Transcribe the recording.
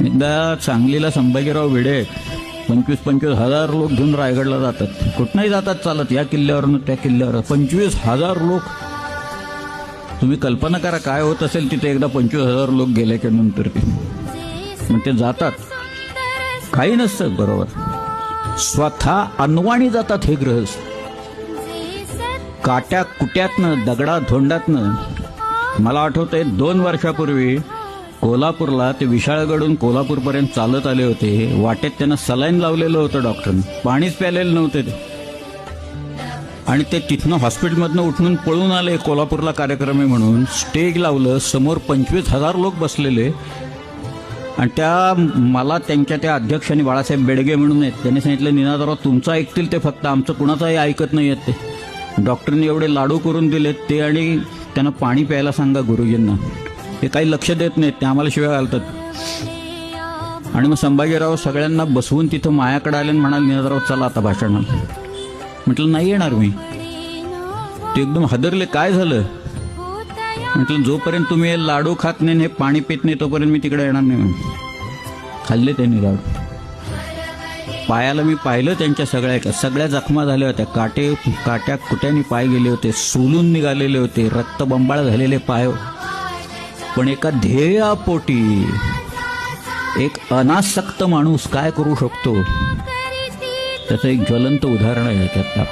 एकदा सांगलीला संभाजीराव भिडे पंचवीस पंचवीस हजार लोक घेऊन रायगडला जातात. कुठनंही जातात चालत या किल्ल्यावरनं त्या किल्ल्यावर. पंचवीस हजार लोक. तुम्ही कल्पना करा काय होत असेल तिथे एकदा पंचवीस हजार लोक गेल्याच्यानंतर ते. मग ते जातात. काही नसतं बरोबर. स्वतः अनवाणी जातात हे ग्रहस्थ. काट्या कुट्यातनं दगडा धोंडातनं. मला आठवतंय दोन वर्षापूर्वी कोल्हापूरला ते विशाळगडून कोल्हापूरपर्यंत चालत आले होते. वाटेत त्यांना सलाईन लावलेलं होतं डॉक्टरनं. पाणीच प्यालेलं नव्हते ते. आणि ते तिथनं हॉस्पिटलमधनं उठून पळून आले कोल्हापूरला कार्यक्रम आहे म्हणून. स्टेज लावलं समोर पंचवीस हजार लोक बसलेले. आणि त्या मला त्यांच्या त्या अध्यक्षांनी बाळासाहेब बेडगे म्हणून आहेत. त्यांनी सांगितलं निनादराव तुमचं ऐकतील ते फक्त. आमचं कुणाचंही ऐकत नाही आहेत ते. डॉक्टरनी एवढे लाडू करून दिलेत ते आणि त्यांना पाणी प्यायला सांगा गुरुजींना. हे काही लक्ष देत नाहीत ते आम्हाला शिवाय घालतात. आणि मग संभाजीराव सगळ्यांना बसवून तिथं मायाकडे आले आणि म्हणाले निनादराव चला आता भाषण म्हटलं नाही येणार मी. ते एकदम हादरले काय झालं? म्हटलं जोपर्यंत तुम्ही हे लाडू खात नाही हे पाणी पित नाही तोपर्यंत मी तिकडे येणार नाही. खाल्ले त्यांनी लाडू. पायाला मी पाहिलं त्यांच्या सगळ्या एका सगळ्या जखमा झाल्या होत्या. काटे काट्या कुट्याने पाय गेले होते सोलून निघालेले होते. रक्तबंबाळ झालेले पाय पण एका ध्येयापोटी एक अनासक्त माणूस काय करू शकतो? त्याचं एक ज्वलंत उदाहरण आहे त्यात आपल्या